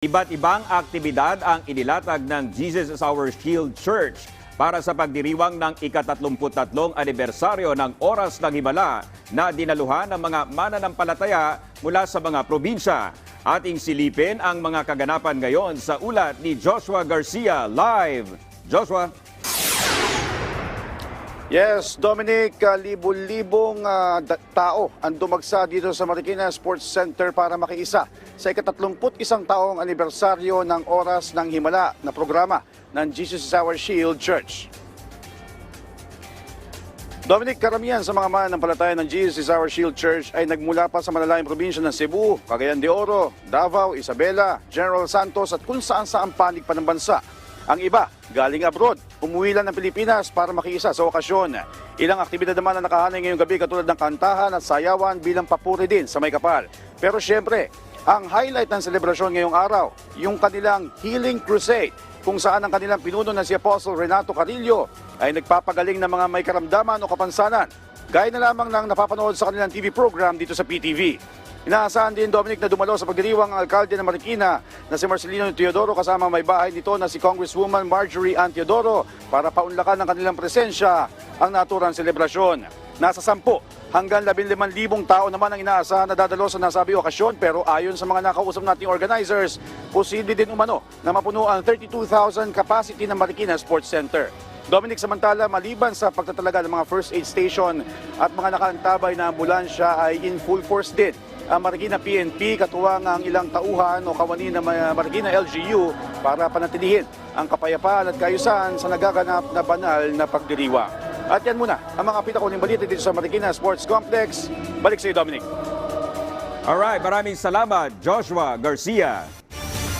Iba't ibang aktibidad ang inilatag ng Jesus is Our Shield Church para sa pagdiriwang ng ikatatlumputatlong anibersaryo ng Oras ng Himala na dinaluhan ng mga mananampalataya mula sa mga probinsya. Ating silipin ang mga kaganapan ngayon sa ulat ni Joshua Garcia live. Joshua? Yes, Dominic, uh, libo-libong ah, da- tao ang dumagsa dito sa Marikina Sports Center para makiisa sa ikatatlumput isang taong anibersaryo ng Oras ng Himala na programa ng Jesus is Our Shield Church. Dominic, karamihan sa mga mananampalataya ng Jesus is Our Shield Church ay nagmula pa sa malalayang probinsya ng Cebu, Cagayan de Oro, Davao, Isabela, General Santos at kung saan saan panig pa ng bansa. Ang iba, galing abroad, umuwi lang ng Pilipinas para makiisa sa okasyon. Ilang aktibidad naman ang nakahanay ngayong gabi katulad ng kantahan at sayawan bilang papuri din sa may kapal. Pero syempre, ang highlight ng selebrasyon ngayong araw, yung kanilang Healing Crusade, kung saan ang kanilang pinuno na si Apostle Renato Carillo ay nagpapagaling ng mga may karamdaman o kapansanan. Gaya na lamang ng napapanood sa kanilang TV program dito sa PTV. Inaasahan din Dominic na dumalo sa pagdiriwang ang alkalde ng Marikina na si Marcelino Teodoro kasama ang may bahay nito na si Congresswoman Marjorie Ann Teodoro para paunlakan ng kanilang presensya ang naturang selebrasyon. Nasa 10 hanggang 15,000 tao naman ang inaasahan na dadalo sa nasabi okasyon pero ayon sa mga nakausap nating organizers, posible din umano na mapuno ang 32,000 capacity ng Marikina Sports Center. Dominic, samantala, maliban sa pagtatalaga ng mga first aid station at mga nakaantabay na ambulansya ay in full force din ang Marikina PNP katuwang ang ilang tauhan o kawani ng Marikina LGU para panatilihin ang kapayapaan at kayusan sa nagaganap na banal na pagdiriwa. At yan muna ang mga pitakuling balita dito sa Marikina Sports Complex. Balik sa iyo, Dominic. Alright, maraming salamat Joshua Garcia.